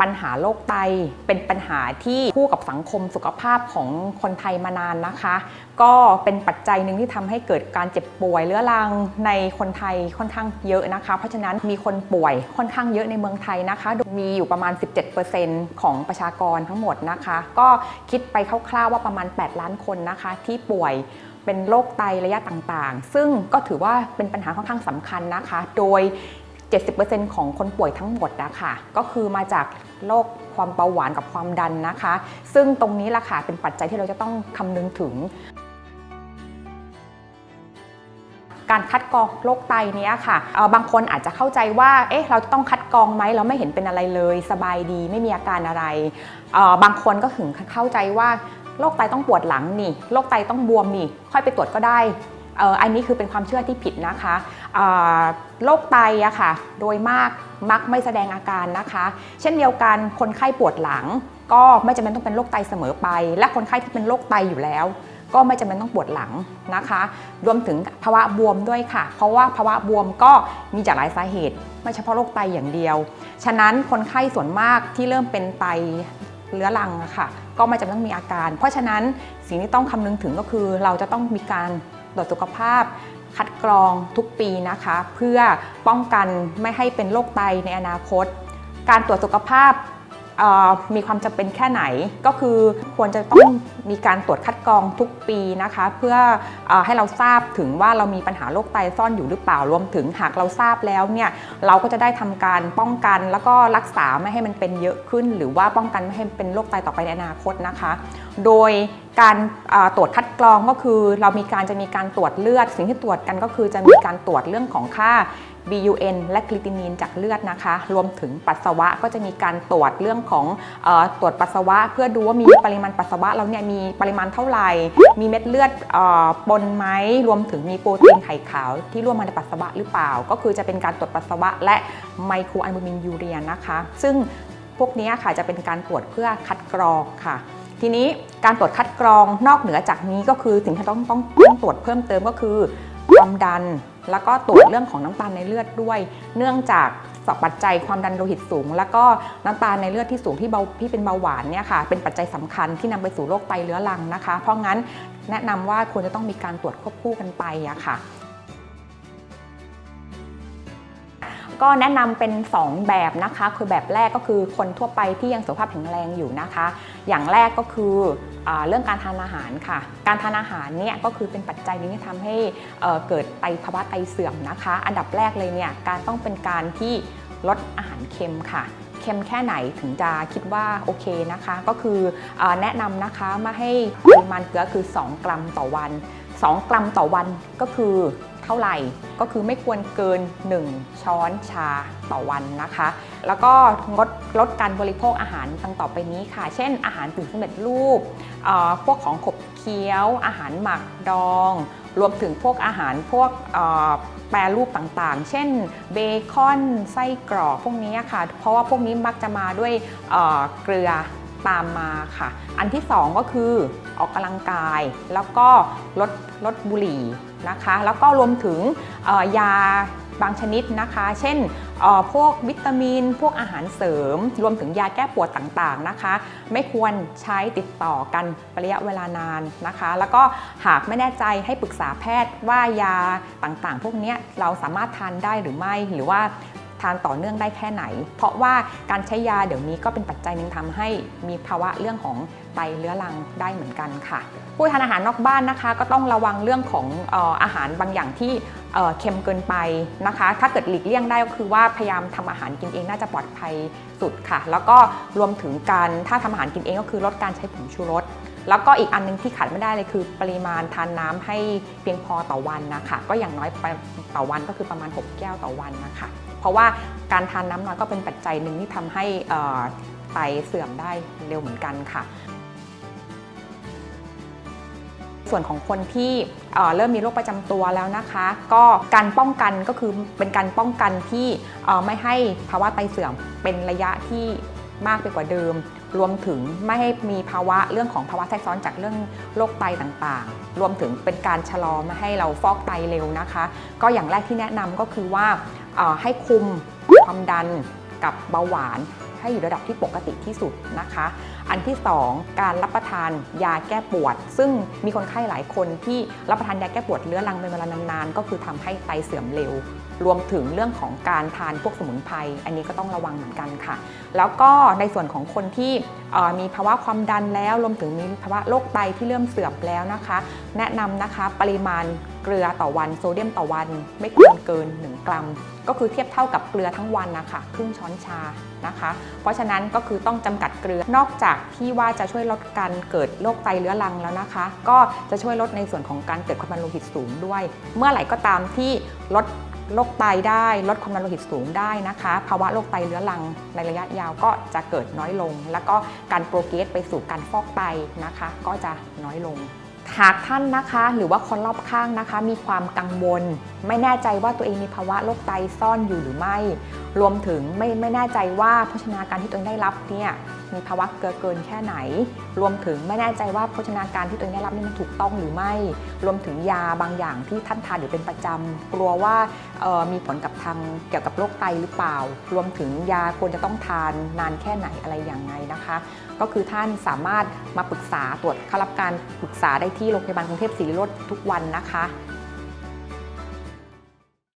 ปัญหาโรคไตเป็นปัญหาที่คู่กับสังคมสุขภาพของคนไทยมานานนะคะ ก็เป็นปัจจัยหนึ่งที่ทำให้เกิดการเจ็บป่วยเรื้อรังในคนไทยค่อนข้างเยอะนะคะ เพราะฉะนั้นมีคนป่วยค่อนข้างเยอะในเมืองไทยนะคะมีอยู่ประมาณ 17%ของประชากรทั้งหมดนะคะ ก็คิดไปคร่าวๆว่าประมาณ 8 ล้านคนนะคะที่ป่วยเป็นโรคไตระยะต่างๆ ซึ่งก็ถือว่าเป็นปัญหาค่อนข้างสำคัญนะคะ โดย 70%ของคนป่วยทั้งหมดนะคะก็คือมาจากโรคความเบาหวานกับความดันนะคะ ซึ่งตรงนี้ล่ะค่ะเป็นปัจจัยที่เราจะต้องคำนึงถึง การคัดกรองโรคไตเนี้ยค่ะบางคนอาจจะเข้าใจว่าเอ๊ะเราต้องคัดกรองไหมเราไม่เห็นเป็นอะไรเลย สบายดีไม่มีอาการอะไร บางคนก็ถึงเข้าใจว่าโรคไตต้องปวดหลังนี่โรคไตต้องบวมนี่ ค่อยไปตรวจก็ได้อันนี้คือเป็นความเชื่อที่ผิดนะคะ โรคไตอะค่ะ โดยมากมักไม่แสดงอาการนะคะ เช่นเดียวกันคนไข้ปวดหลัง ก็ไม่จำเป็นต้องเป็นโรคไตเสมอไป และคนไข้ที่เป็นโรคไตอยู่แล้ว ก็ไม่จำเป็นต้องปวดหลังนะคะ รวมถึงภาวะบวมด้วยค่ะ เพราะว่าภาวะบวมก็มีจากหลายสาเหตุ ไม่เฉพาะโรคไตอย่างเดียว ฉะนั้นคนไข้ส่วนมากที่เริ่มเป็นไตเรื้อรังอะค่ะ ก็ไม่จำเป็นต้องมีอาการ เพราะฉะนั้นสิ่งที่ต้องคำนึงถึงก็คือเราจะต้องมีการตรวจสุขภาพ คัดกรองทุกปีนะคะ เพื่อป้องกันไม่ให้เป็นโรคไตในอนาคต การตรวจสุขภาพมีความจำเป็นแค่ไหนก็คือควรจะต้องมีการตรวจคัดกรองทุกปีนะคะ เพื่อออให้เราทราบถึงว่าเรามีปัญหาโรคไตซ่อนอยู่หรือเปล่ารวมถึงหากเราทราบแล้วเนี่ยเราก็จะได้ทำการป้องกันแล้วก็รักษาไม่ให้มันเป็นเยอะขึ้น หรือว่าป้องกันไม่ให้เป็นโรคไตต่อไปในอนาคตนะคะ โดย การตรวจคัดกรองก็คือ เรามีการจะมีการตรวจเลือด สิ่งที่ตรวจกันก็คือจะมีการตรวจเรื่องของค่า BUN และคลิตินีนจากเลือดนะคะ รวมถึงปัสสาวะก็จะมีการตรวจเรื่องของอตรวจปัสสาวะ เพื่อดูว่ามีปริมาณปัสสาวะเราเนี่ยมีปริมาณเท่าไหร่ มีเม็ดเลือดปนไหมรวมถึงมีโปรตีนไข่ขาวที่ร่วมมาในปัสสาวะหรือเปล่า ก็คือจะเป็นการตรวจปัสสาวะ และไมโครอัลบูมินยูเรียนะคะ ซึ่งพวกนี้ค่ะจะเป็นการตรวจเพื่อคัดกรองค่ะ ทีนี้การตรวจคัดกรองนอกเหนือจากนี้ก็คือสิ่งที่ต้องต้องต้องตรวจเพิ่มเติมก็คือความดัน แล้วก็ตรวจเรื่องของน้ำตาลในเลือดด้วย เนื่องจากสอบปัจจัยความดันโลหิตสูง แล้วก็น้ำตาลในเลือดที่สูงที่เบาที่เป็นเบาหวานเนี่ยค่ะเป็นปัจจัยสำคัญที่นำไปสู่โรคไตเรื้อรังนะคะ เพราะงั้นแนะนำว่าควรจะต้องมีการตรวจควบคู่กันไปอะค่ะ ก็แนะนำเป็น 2 แบบนะคะ คือแบบแรกก็คือคนทั่วไปที่ยังสุขภาพแข็งแรงอยู่นะคะ อย่างแรกก็คืออเรื่องการทานอาหารค่ะ การทานอาหารเนี่ยก็คือเป็นปัจจัยนึงที่ทำให้เเกิดไตภาวะไตเสื่อมนะคะ อันดับแรกเลยเนี่ยการต้องเป็นการที่ลดอาหารเค็มค่ะเค็มแค่ไหนถึงจะคิดว่าโอเคนะคะ ก็คืออแนะนำนะคะมาให้ปริมาณเกลือคือ 2 กรัมต่อวัน 2 กรัมต่อวันก็คือ เท่าไหร่ ก็คือไม่ควรเกิน 1 ช้อนชาต่อวันนะคะ แล้วก็งดลดการบริโภคอาหารดังต่อไปนี้ค่ะ เช่น อาหารถึงสำเร็จรูป พวกของขบเคี้ยว อาหารหมักดอง รวมถึงพวกอาหารพวกแปรรูปต่างๆ เช่นเบคอนไส้กรอกพวกนี้ค่ะ เพราะว่าพวกนี้มักจะมาด้วยเอ่อเกลือตามมาค่ะ อันที่สองก็คือออกกำลังกาย แล้วก็ลดลดบุหรี่ นะคะ แล้วก็รวมถึงยาบางชนิดนะคะ เช่นพวกวิตามิน พวกอาหารเสริม รวมถึงยาแก้ปวดต่างๆนะคะ ไม่ควรใช้ติดต่อกันระยะเวลานานนะคะ แล้วก็หากไม่แน่ใจให้ปรึกษาแพทย์ว่ายาต่างๆ พวกนี้เราสามารถทานได้หรือไม่หรือว่า ทานต่อเนื่องได้แค่ไหน เพราะว่าการใช้ยาเดี๋ยวนี้ก็เป็นปัจจัยหนึ่งทำให้มีภาวะเรื่องของไตเรื้อรังได้เหมือนกันค่ะ ผู้ทานอาหารนอกบ้านนะคะ ก็ต้องระวังเรื่องของอาหารบางอย่างที่เอ่อเค็มเกินไปนะคะ ถ้าเกิดหลีกเลี่ยงได้ก็คือว่าพยายามทำอาหารกินเองน่าจะปลอดภัยสุดค่ะ แล้วก็รวมถึงการถ้าทำอาหารกินเองก็คือลดการใช้ผงชูรส แล้วก็อีกอันนึงที่ขาดไม่ได้เลยคือ ปริมาณทานน้ำให้เพียงพอต่อวันนะคะ ก็อย่างน้อยต่อวันก็คือประมาณ 6 แก้วต่อวันนะคะ เพราะว่าการทานน้ำน้อยก็เป็นปัจจัยหนึ่งที่ทำให้ไตเสื่อมได้เร็วเหมือนกันค่ะส่วนของคนที่เริ่มมีโรคประจำตัวแล้วนะคะ ก็การป้องกันก็คือเป็นการป้องกันที่ไม่ให้ภาวะไตเสื่อมเป็นระยะที่ มากไปกว่าเดิม รวมถึงไม่ให้มีภาวะเรื่องของภาวะแทรกซ้อนจากเรื่องโรคไตต่างๆ รวมถึงเป็นการชะลอม่ให้เราฟอกไตเร็วนะคะ ก็อย่างแรกที่แนะนำก็คือว่าให้คุมความดันกับเบาหวานให้อยู่ระดับที่ปกติที่สุดนะคะ อันที่ 2 การรับประทานยาแก้ปวด ซึ่งมีคนไข้หลายคนที่รับประทานยาแก้ปวดเรื้อรังเป็นเวลานานๆ ก็คือทำให้ไตเสื่อมเร็ว รวมถึงเรื่องของการทานพวกสมุนไพรอันนี้ก็ต้องระวังเหมือนกันค่ะ แล้วก็ในส่วนของคนที่มีภาวะความดันแล้ว รวมถึงมีภาวะโรคไตที่เริ่มเสื่อมแล้วนะคะ แนะนำนะคะปริมาณเกลือต่อวันโซเดียมต่อวัน ไม่ควรเกิน 1 กรัม ก็คือเทียบเท่ากับเกลือทั้งวันนะคะครึ่งช้อนชานะคะ เพราะฉะนั้นก็คือต้องจำกัดเกลือนอกจากที่ว่าจะช่วยลดการเกิดโรคไตเรื้อรังแล้วนะคะ ก็จะช่วยลดในส่วนของการเกิดความดันโลหิตสูงด้วย เมื่อไหร่ก็ตามที่ลด โรคไตได้ลดความดันโลหิตสูงได้นะคะ ภาวะโรคไตเรื้อรังในระยะยาวก็จะเกิดน้อยลง แล้วก็การโปรเกรสไปสู่การฟอกไตนะคะ ก็จะน้อยลงหากท่านนะคะหรือว่าคนรอบข้างนะคะ มีความกังวล ไม่แน่ใจว่าตัวเองมีภาวะโรคไตซ่อนอยู่หรือไม่ รวมถึงไม่ไม่แน่ใจว่าโภชนาการที่ตัวเองได้รับเนี่ย มีภาวะเกินเกินแค่ไหน รวมถึงไม่แน่ใจว่าโภชนาการที่ตัวเองได้รับนี่มันถูกต้องหรือไม่ รวมถึงยาบางอย่างที่ท่านทานอยู่เป็นประจำกลัวว่ามีผลกับทางเกี่ยวกับโรคไตหรือเปล่า รวมถึงยาควรจะต้องทานนานแค่ไหนอะไรอย่างไงนะคะ ก็คือท่านสามารถมาปรึกษาตรวจเข้ารับการปรึกษาได้ที่โรงพยาบาลกรุงเทพศริโรธทุกวันนะคะ